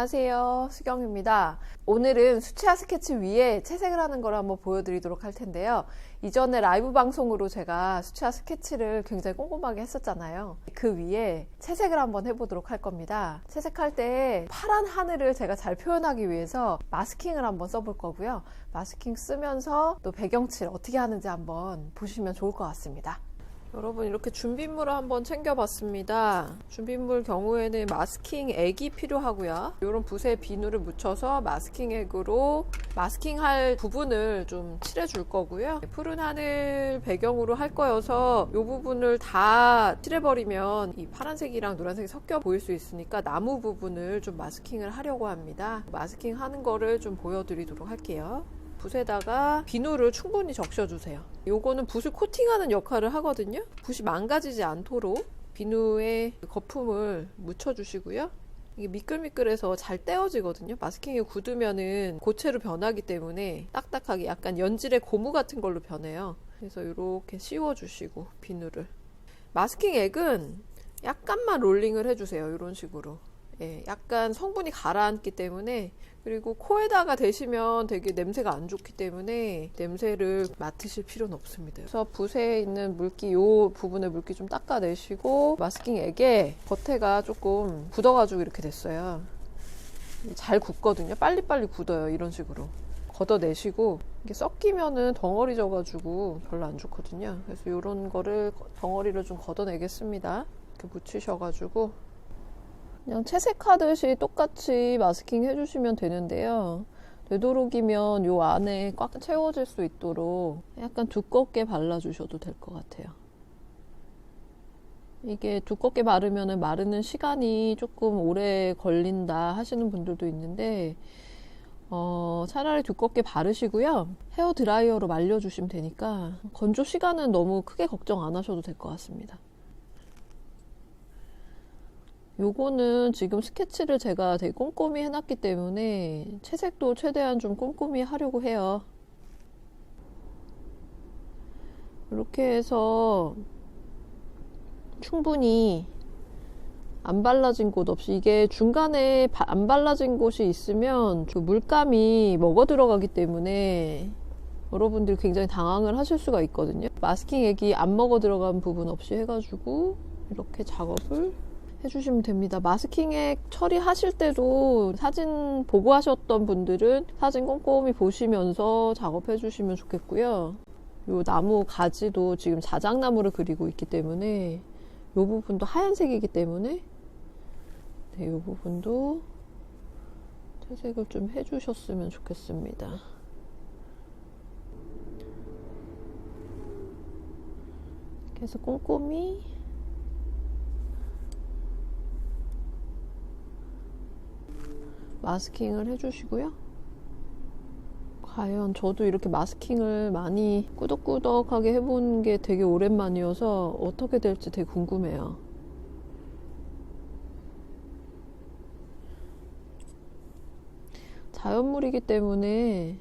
안녕하세요. 수경입니다. 오늘은 수채화 스케치 위에 채색을 하는 걸 한번 보여드리도록 할 텐데요. 이전에 라이브 방송으로 제가 수채화 스케치를 굉장히 꼼꼼하게 했었잖아요. 그 위에 채색을 한번 해보도록 할 겁니다. 채색할 때 파란 하늘을 제가 잘 표현하기 위해서 마스킹을 한번 써볼 거고요. 마스킹 쓰면서 또 배경칠 어떻게 하는지 한번 보시면 좋을 것 같습니다. 여러분 이렇게 준비물을 한번 챙겨봤습니다. 준비물 경우에는 마스킹 액이 필요하고요. 이런 붓에 비누를 묻혀서 마스킹 액으로 마스킹할 부분을 좀 칠해줄 거고요. 푸른 하늘 배경으로 할 거여서 이 부분을 다 칠해버리면 이 파란색이랑 노란색이 섞여 보일 수 있으니까 나무 부분을 좀 마스킹을 하려고 합니다. 마스킹 하는 거를 좀 보여드리도록 할게요. 붓에다가 비누를 충분히 적셔주세요. 요거는 붓을 코팅하는 역할을 하거든요. 붓이 망가지지 않도록 비누에 거품을 묻혀주시고요. 이게 미끌미끌해서 잘 떼어지거든요. 마스킹이 굳으면은 고체로 변하기 때문에 딱딱하게 약간 연질의 고무 같은 걸로 변해요. 그래서 이렇게 씌워주시고 비누를. 마스킹 액은 약간만 롤링을 해주세요. 이런 식으로. 예, 약간 성분이 가라앉기 때문에 그리고 코에다가 대시면 되게 냄새가 안 좋기 때문에 냄새를 맡으실 필요는 없습니다. 그래서 붓에 있는 물기 요 부분의 물기 좀 닦아내시고 마스킹 액에 겉에가 조금 굳어가지고 이렇게 됐어요. 잘 굳거든요. 빨리빨리 굳어요. 이런 식으로. 걷어내시고 이게 섞이면은 덩어리 져가지고 별로 안 좋거든요. 그래서 이런 거를 덩어리를 좀 걷어내겠습니다. 이렇게 묻히셔가지고 그냥 채색하듯이 똑같이 마스킹 해주시면 되는데요. 되도록이면 요 안에 꽉 채워질 수 있도록 약간 두껍게 발라주셔도 될 것 같아요. 이게 두껍게 바르면 마르는 시간이 조금 오래 걸린다 하시는 분들도 있는데 어, 차라리 두껍게 바르시고요. 헤어 드라이어로 말려주시면 되니까 건조 시간은 너무 크게 걱정 안 하셔도 될 것 같습니다. 요거는 지금 스케치를 제가 되게 꼼꼼히 해놨기 때문에 채색도 최대한 좀 꼼꼼히 하려고 해요. 이렇게 해서 충분히 안 발라진 곳 없이 이게 중간에 안 발라진 곳이 있으면 그 물감이 먹어 들어가기 때문에 여러분들이 굉장히 당황을 하실 수가 있거든요. 마스킹 액이 안 먹어 들어간 부분 없이 해가지고 이렇게 작업을 해주시면 됩니다. 마스킹액 처리하실 때도 사진 보고 하셨던 분들은 사진 꼼꼼히 보시면서 작업해 주시면 좋겠고요. 요 나무 가지도 지금 자작나무를 그리고 있기 때문에 요 부분도 하얀색이기 때문에 네, 요 부분도 채색을 좀 해주셨으면 좋겠습니다. 그래서 꼼꼼히 마스킹을 해주시고요. 과연 저도 이렇게 마스킹을 많이 꾸덕꾸덕하게 해본 게 되게 오랜만이어서 어떻게 될지 되게 궁금해요. 자연물이기 때문에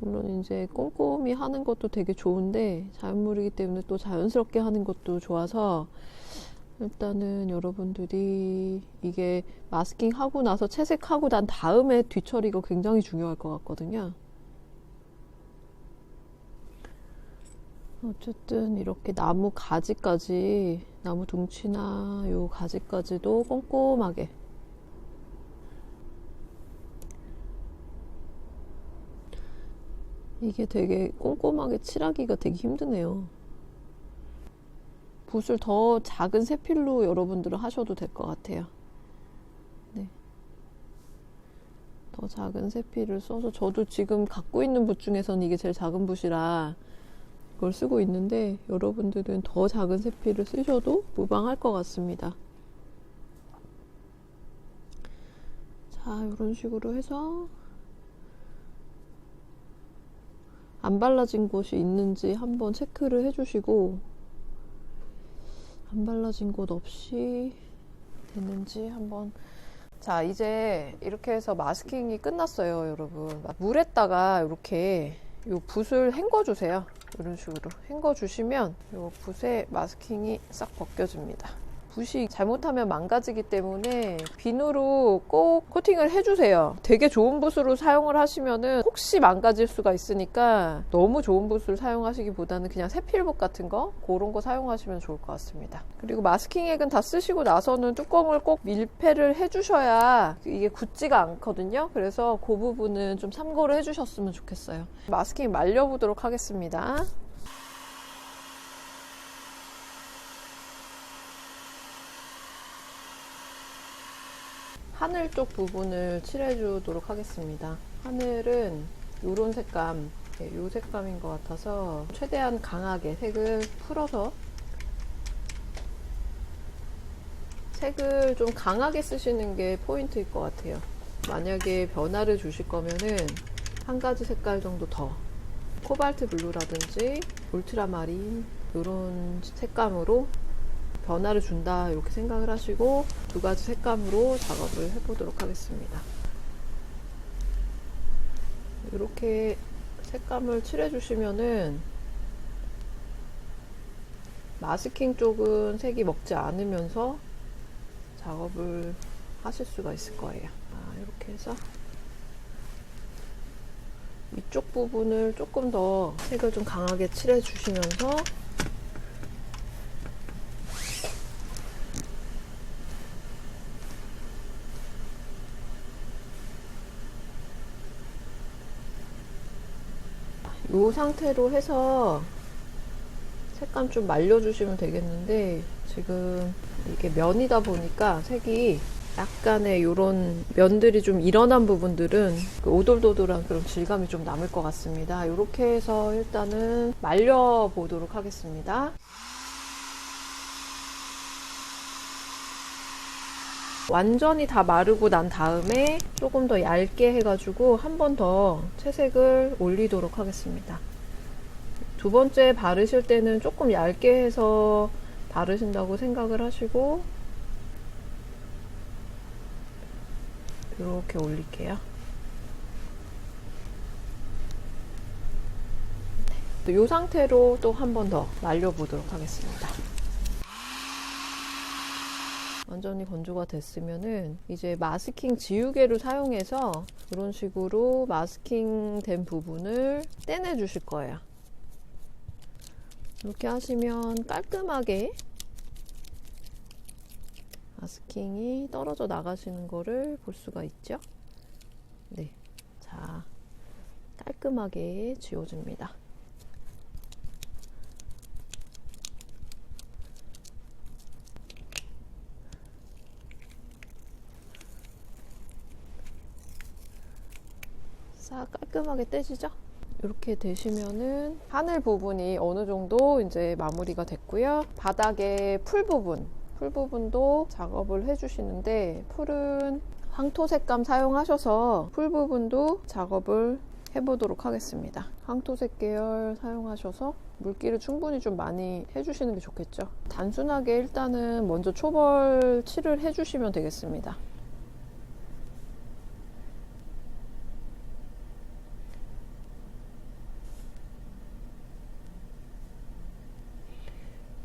물론 이제 꼼꼼히 하는 것도 되게 좋은데 자연물이기 때문에 또 자연스럽게 하는 것도 좋아서 일단은 여러분들이 이게 마스킹 하고 나서 채색하고 난 다음에 뒤처리가 굉장히 중요할 것 같거든요. 어쨌든 이렇게 나무 가지까지 나무 둥치나 요 가지까지도 꼼꼼하게 이게 되게 꼼꼼하게 칠하기가 되게 힘드네요. 붓을 더 작은 세필로 여러분들은 하셔도 될 것 같아요. 네. 더 작은 세필을 써서 저도 지금 갖고 있는 붓 중에서는 이게 제일 작은 붓이라 이걸 쓰고 있는데 여러분들은 더 작은 세필을 쓰셔도 무방할 것 같습니다. 자, 이런 식으로 해서 안 발라진 곳이 있는지 한번 체크를 해주시고 안 발라진 곳 없이 됐는지 한번. 자 이제 이렇게 해서 마스킹이 끝났어요 여러분. 물에다가 이렇게 요 붓을 헹궈 주세요. 이런 식으로 헹궈 주시면 요 붓에 마스킹이 싹 벗겨집니다 붓이 잘못하면 망가지기 때문에 비누로 꼭 코팅을 해주세요. 되게 좋은 붓으로 사용을 하시면은 혹시 망가질 수가 있으니까 너무 좋은 붓을 사용하시기보다는 그냥 세필붓 같은 거 그런 거 사용하시면 좋을 것 같습니다. 그리고 마스킹 액은 다 쓰시고 나서는 뚜껑을 꼭 밀폐를 해주셔야 이게 굳지가 않거든요. 그래서 그 부분은 좀 참고를 해주셨으면 좋겠어요. 마스킹 말려보도록 하겠습니다. 하늘 쪽 부분을 칠해주도록 하겠습니다. 하늘은 이런 색감, 네, 이 색감인 것 같아서 최대한 강하게 색을 풀어서 색을 좀 강하게 쓰시는 게 포인트일 것 같아요. 만약에 변화를 주실 거면은 한 가지 색깔 정도 더 코발트 블루라든지 울트라마린 이런 색감으로 변화를 준다 이렇게 생각을 하시고 두 가지 색감으로 작업을 해보도록 하겠습니다. 이렇게 색감을 칠해주시면은 마스킹 쪽은 색이 먹지 않으면서 작업을 하실 수가 있을 거예요. 아, 이렇게 해서 이쪽 부분을 조금 더 색을 좀 강하게 칠해주시면서 이 상태로 해서 색감 좀 말려주시면 되겠는데 지금 이게 면이다 보니까 색이 약간의 이런 면들이 좀 일어난 부분들은 그 오돌도돌한 그런 질감이 좀 남을 것 같습니다. 이렇게 해서 일단은 말려 보도록 하겠습니다. 완전히 다 마르고 난 다음에 조금 더 얇게 해가지고 한 번 더 채색을 올리도록 하겠습니다. 두 번째 바르실 때는 조금 얇게 해서 바르신다고 생각을 하시고 이렇게 올릴게요. 이 상태로 또 한 번 더 말려보도록 하겠습니다. 완전히 건조가 됐으면은 이제 마스킹 지우개를 사용해서 이런 식으로 마스킹 된 부분을 떼내 주실 거예요. 이렇게 하시면 깔끔하게 마스킹이 떨어져 나가시는 거를 볼 수가 있죠. 네. 자, 깔끔하게 지워집니다. 싹 깔끔하게 떼지죠? 이렇게 되시면은 하늘 부분이 어느 정도 이제 마무리가 됐고요. 바닥에 풀 부분, 풀 부분도 작업을 해주시는데 풀은 황토 색감 사용하셔서 풀 부분도 작업을 해보도록 하겠습니다. 황토색 계열 사용하셔서 물기를 충분히 좀 많이 해주시는 게 좋겠죠. 단순하게 일단은 먼저 초벌 칠을 해주시면 되겠습니다.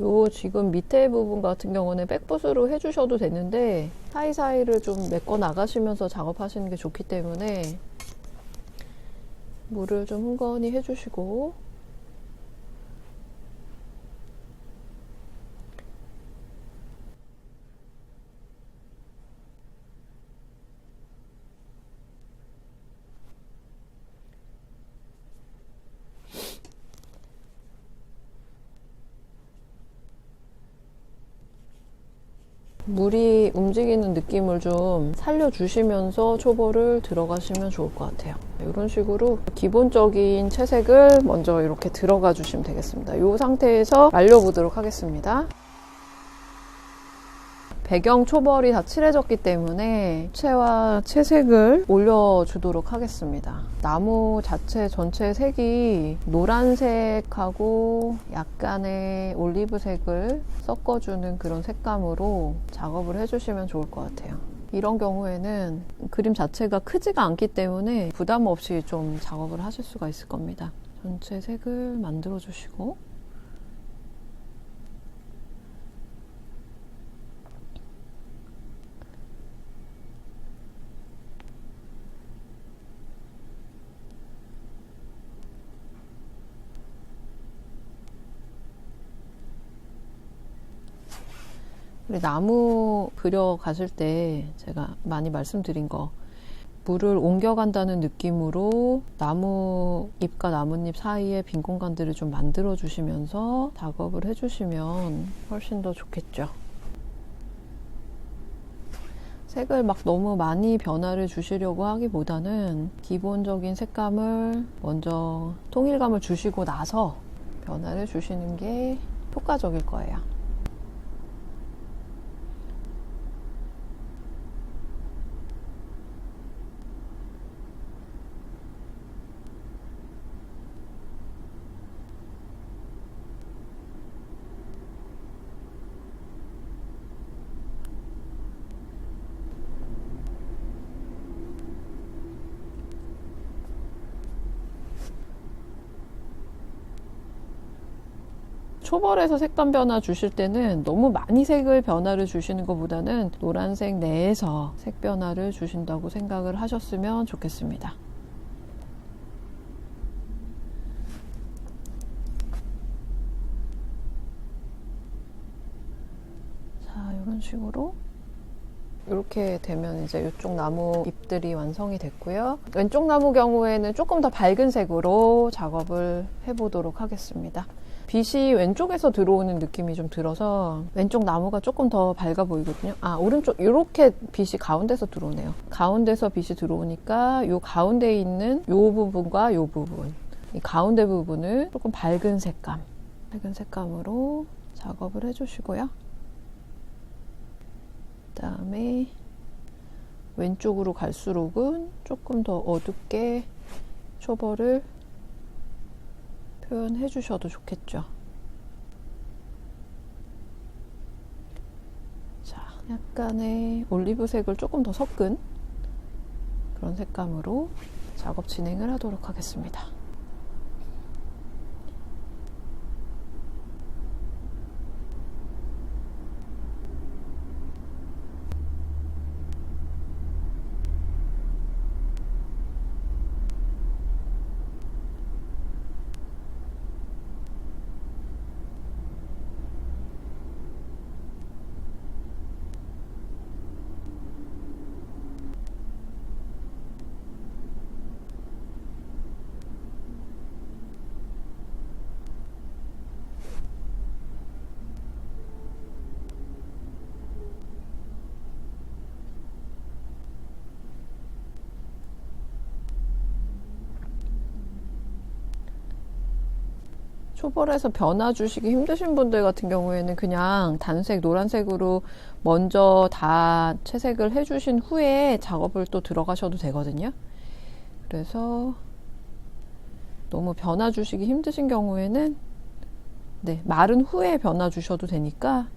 요 지금 밑에 부분 같은 경우는 백붓으로 해주셔도 되는데 사이사이를 좀 메꿔 나가시면서 작업하시는 게 좋기 때문에 물을 좀 흥건히 해주시고 물이 움직이는 느낌을 좀 살려주시면서 초벌을 들어가시면 좋을 것 같아요. 이런 식으로 기본적인 채색을 먼저 이렇게 들어가 주시면 되겠습니다. 이 상태에서 말려보도록 하겠습니다. 배경 초벌이 다 칠해졌기 때문에 채와 채색을 올려주도록 하겠습니다. 나무 자체 전체 색이 노란색하고 약간의 올리브색을 섞어주는 그런 색감으로 작업을 해주시면 좋을 것 같아요. 이런 경우에는 그림 자체가 크지가 않기 때문에 부담 없이 좀 작업을 하실 수가 있을 겁니다. 전체 색을 만들어 주시고 우리 나무 그려 가실 때 제가 많이 말씀드린 거 물을 옮겨간다는 느낌으로 나무 잎과 나뭇잎 사이에 빈 공간들을 좀 만들어 주시면서 작업을 해 주시면 훨씬 더 좋겠죠. 색을 막 너무 많이 변화를 주시려고 하기보다는 기본적인 색감을 먼저 통일감을 주시고 나서 변화를 주시는 게 효과적일 거예요. 초벌에서 색감 변화 주실 때는 너무 많이 색을 변화를 주시는 것보다는 노란색 내에서 색 변화를 주신다고 생각을 하셨으면 좋겠습니다. 자, 이런 식으로 이렇게 되면 이제 이쪽 나무 잎들이 완성이 됐고요. 왼쪽 나무 경우에는 조금 더 밝은 색으로 작업을 해보도록 하겠습니다. 빛이 왼쪽에서 들어오는 느낌이 좀 들어서 왼쪽 나무가 조금 더 밝아 보이거든요. 아, 오른쪽 이렇게 빛이 가운데서 들어오네요. 가운데서 빛이 들어오니까 이 가운데에 있는 이 부분과 이 부분, 이 가운데 부분을 조금 밝은 색감, 밝은 색감으로 작업을 해 주시고요. 그다음에 왼쪽으로 갈수록은 조금 더 어둡게 초벌을 표현해 주셔도 좋겠죠. 자, 약간의 올리브색을 조금 더 섞은 그런 색감으로 작업 진행을 하도록 하겠습니다. 초벌에서 변화 주시기 힘드신 분들 같은 경우에는 그냥 단색, 노란색으로 먼저 다 채색을 해주신 후에 작업을 또 들어가셔도 되거든요. 그래서 너무 변화 주시기 힘드신 경우에는 네, 마른 후에 변화 주셔도 되니까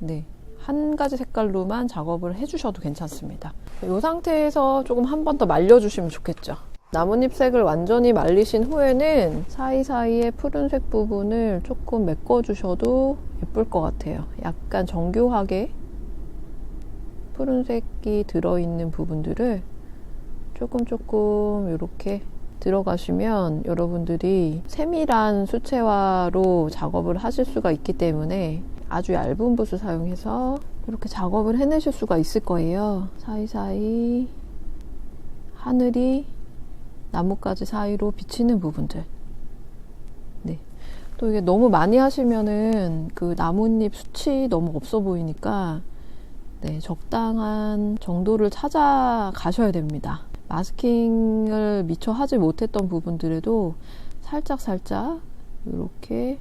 네, 한 가지 색깔로만 작업을 해주셔도 괜찮습니다. 이 상태에서 조금 한 번 더 말려주시면 좋겠죠. 나뭇잎 색을 완전히 말리신 후에는 사이사이에 푸른색 부분을 조금 메꿔주셔도 예쁠 것 같아요. 약간 정교하게 푸른색이 들어있는 부분들을 조금 조금 이렇게 들어가시면 여러분들이 세밀한 수채화로 작업을 하실 수가 있기 때문에 아주 얇은 붓을 사용해서 이렇게 작업을 해내실 수가 있을 거예요. 사이사이 하늘이 나뭇가지 사이로 비치는 부분들. 네. 또 이게 너무 많이 하시면은 그 나뭇잎 수치 너무 없어 보이니까 네, 적당한 정도를 찾아가셔야 됩니다. 마스킹을 미처 하지 못했던 부분들에도 살짝 살짝 이렇게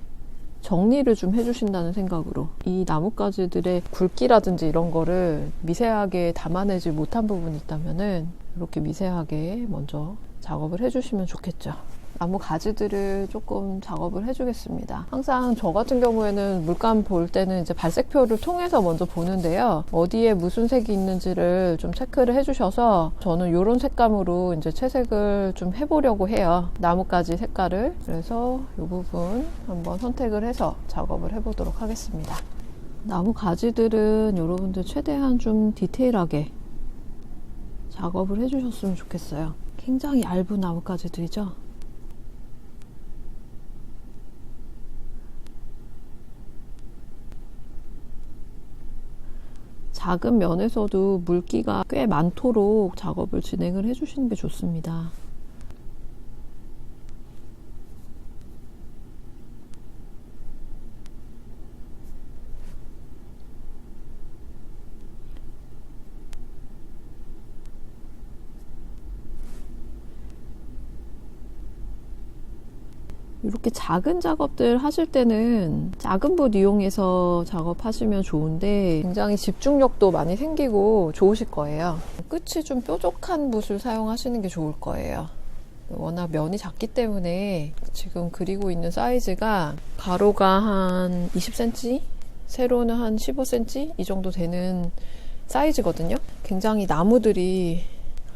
정리를 좀 해주신다는 생각으로 이 나뭇가지들의 굵기라든지 이런 거를 미세하게 담아내지 못한 부분이 있다면은 이렇게 미세하게 먼저 작업을 해주시면 좋겠죠. 나무 가지들을 조금 작업을 해주겠습니다. 항상 저 같은 경우에는 물감 볼 때는 이제 발색표를 통해서 먼저 보는데요. 어디에 무슨 색이 있는지를 좀 체크를 해주셔서 저는 이런 색감으로 이제 채색을 좀 해보려고 해요. 나뭇가지 색깔을. 그래서 이 부분 한번 선택을 해서 작업을 해보도록 하겠습니다. 나무 가지들은 여러분들 최대한 좀 디테일하게 작업을 해주셨으면 좋겠어요. 굉장히 얇은 나뭇가지들이죠. 작은 면에서도 물기가 꽤 많도록 작업을 진행을 해주시는 게 좋습니다. 이렇게 작은 작업들 하실 때는 작은 붓 이용해서 작업하시면 좋은데 굉장히 집중력도 많이 생기고 좋으실 거예요. 끝이 좀 뾰족한 붓을 사용하시는 게 좋을 거예요. 워낙 면이 작기 때문에 지금 그리고 있는 사이즈가 가로가 한 20cm, 세로는 한 15cm 이 정도 되는 사이즈거든요. 굉장히 나무들이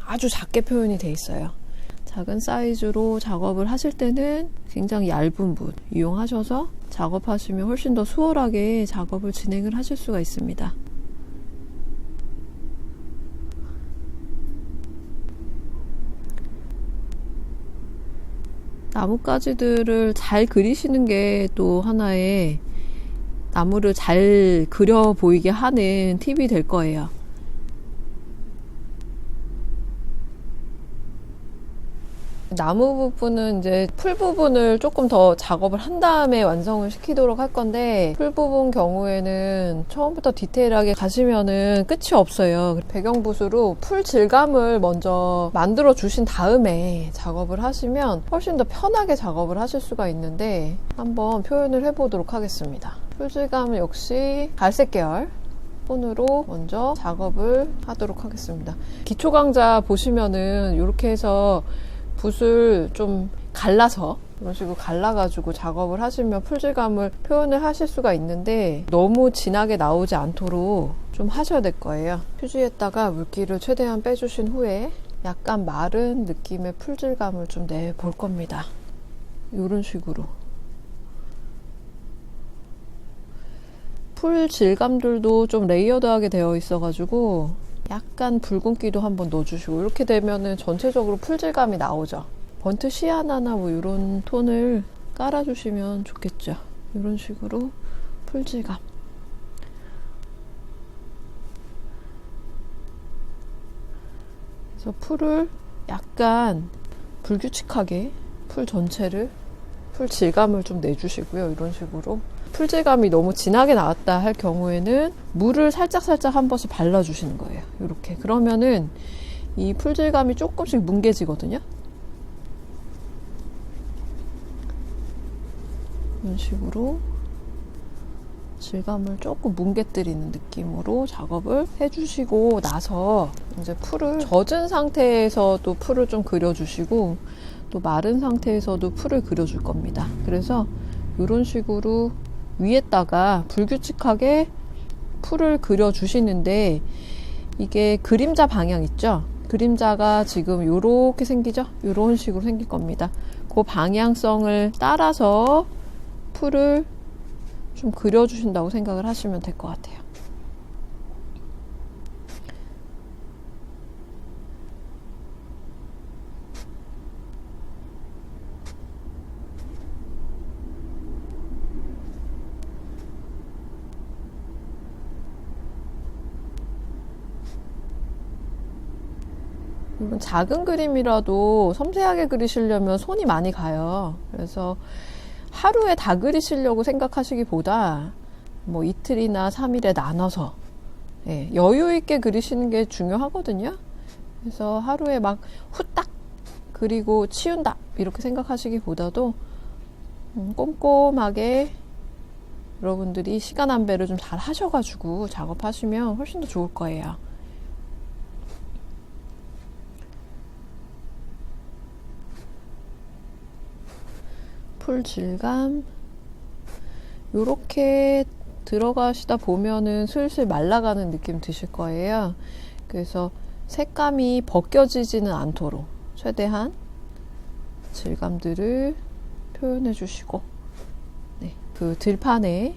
아주 작게 표현이 돼 있어요. 작은 사이즈로 작업을 하실 때는 굉장히 얇은 붓 이용하셔서 작업하시면 훨씬 더 수월하게 작업을 진행을 하실 수가 있습니다. 나뭇가지들을 잘 그리시는 게 또 하나의 나무를 잘 그려 보이게 하는 팁이 될 거예요. 나무 부분은 이제 풀 부분을 조금 더 작업을 한 다음에 완성을 시키도록 할 건데 풀 부분 경우에는 처음부터 디테일하게 가시면은 끝이 없어요. 배경 붓으로 풀 질감을 먼저 만들어 주신 다음에 작업을 하시면 훨씬 더 편하게 작업을 하실 수가 있는데 한번 표현을 해보도록 하겠습니다. 풀 질감은 역시 갈색 계열 폰으로 먼저 작업을 하도록 하겠습니다. 기초 강좌 보시면은 이렇게 해서 붓을 좀 갈라서 이런 식으로 갈라가지고 작업을 하시면 풀질감을 표현을 하실 수가 있는데 너무 진하게 나오지 않도록 좀 하셔야 될 거예요. 휴지에다가 물기를 최대한 빼주신 후에 약간 마른 느낌의 풀질감을 좀 내볼 겁니다. 이런 식으로. 풀 질감들도 좀 레이어드하게 되어 있어가지고 약간 붉은기도 한번 넣어주시고 이렇게 되면은 전체적으로 풀질감이 나오죠. 번트 시아나나 뭐 이런 톤을 깔아주시면 좋겠죠. 이런 식으로 풀질감. 그래서 풀을 약간 불규칙하게 풀 전체를 풀 질감을 좀 내주시고요. 이런 식으로 풀질감이 너무 진하게 나왔다 할 경우에는 물을 살짝살짝 한 번씩 발라주시는 거예요. 이렇게. 그러면은 이 풀질감이 조금씩 뭉개지거든요. 이런 식으로 질감을 조금 뭉개뜨리는 느낌으로 작업을 해주시고 나서 이제 풀을 젖은 상태에서도 풀을 좀 그려주시고 또 마른 상태에서도 풀을 그려줄 겁니다. 그래서 이런 식으로 위에다가 불규칙하게 풀을 그려 주시는데 이게 그림자 방향 있죠? 그림자가 지금 이렇게 생기죠? 이런 식으로 생길 겁니다. 그 방향성을 따라서 풀을 좀 그려주신다고 생각을 하시면 될 것 같아요. 이건 작은 그림이라도 섬세하게 그리시려면 손이 많이 가요. 그래서 하루에 다 그리시려고 생각하시기보다 뭐 이틀이나 3일에 나눠서 예, 여유 있게 그리시는 게 중요하거든요. 그래서 하루에 막 후딱 그리고 치운다 이렇게 생각하시기보다도 음, 꼼꼼하게 여러분들이 시간 안배를 좀 잘 하셔가지고 작업하시면 훨씬 더 좋을 거예요. 풀 질감 이렇게 들어가시다 보면은 슬슬 말라가는 느낌 드실 거예요. 그래서 색감이 벗겨지지는 않도록 최대한 질감들을 표현해 주시고 네, 그 들판에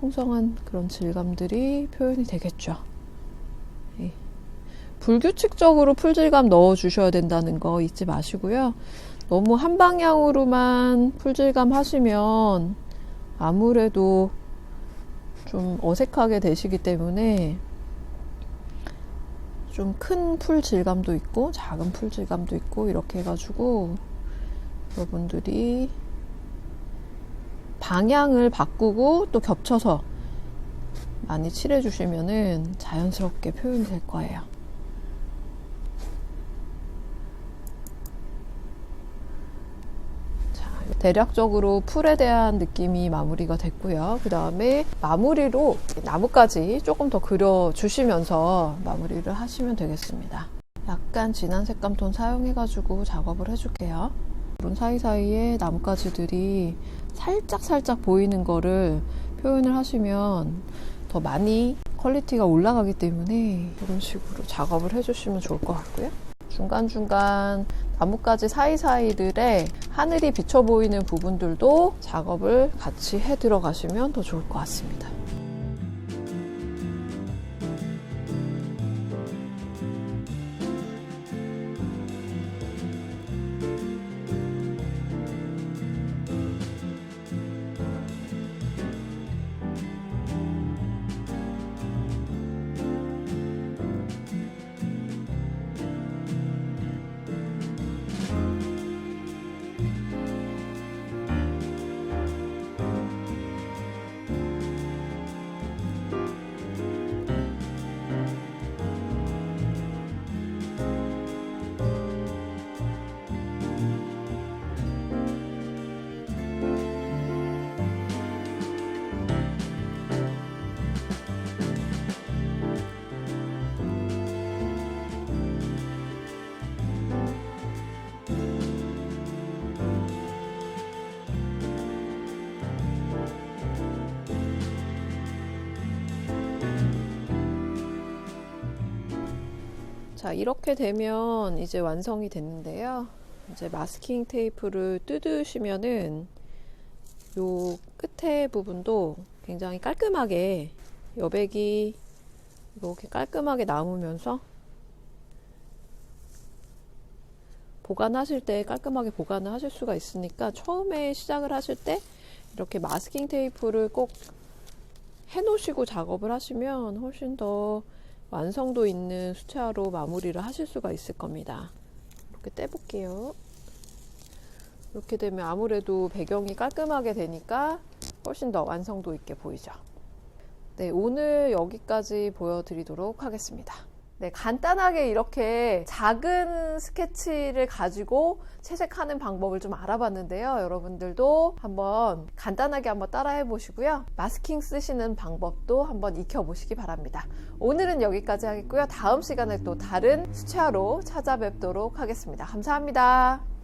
풍성한 그런 질감들이 표현이 되겠죠. 네. 불규칙적으로 풀질감 넣어 주셔야 된다는 거 잊지 마시고요. 너무 한 방향으로만 풀질감 하시면 아무래도 좀 어색하게 되시기 때문에 좀 큰 풀 질감도 있고 작은 풀 질감도 있고 이렇게 해가지고 여러분들이 방향을 바꾸고 또 겹쳐서 많이 칠해 주시면은 자연스럽게 표현이 될 거예요. 자, 대략적으로 풀에 대한 느낌이 마무리가 됐고요. 그 다음에 마무리로 나뭇가지 조금 더 그려주시면서 마무리를 하시면 되겠습니다. 약간 진한 색감 톤 사용해가지고 작업을 해줄게요. 문 사이사이에 나뭇가지들이 살짝 살짝 보이는 거를 표현을 하시면 더 많이 퀄리티가 올라가기 때문에 이런 식으로 작업을 해주시면 좋을 것 같고요. 중간중간 나뭇가지 사이사이들에 하늘이 비쳐 보이는 부분들도 작업을 같이 해 들어가시면 더 좋을 것 같습니다. 자, 이렇게 되면 이제 완성이 됐는데요. 이제 마스킹 테이프를 뜯으시면은 요 끝에 부분도 굉장히 깔끔하게 여백이 이렇게 깔끔하게 남으면서 보관하실 때 깔끔하게 보관을 하실 수가 있으니까 처음에 시작을 하실 때 이렇게 마스킹 테이프를 꼭 해놓으시고 작업을 하시면 훨씬 더 완성도 있는 수채화로 마무리를 하실 수가 있을 겁니다. 이렇게 떼볼게요. 이렇게 되면 아무래도 배경이 깔끔하게 되니까 훨씬 더 완성도 있게 보이죠. 네, 오늘 여기까지 보여드리도록 하겠습니다. 네, 간단하게 이렇게 작은 스케치를 가지고 채색하는 방법을 좀 알아봤는데요. 여러분들도 한번 간단하게 한번 따라해 보시고요. 마스킹 쓰시는 방법도 한번 익혀 보시기 바랍니다. 오늘은 여기까지 하겠고요. 다음 시간에 또 다른 수채화로 찾아뵙도록 하겠습니다. 감사합니다.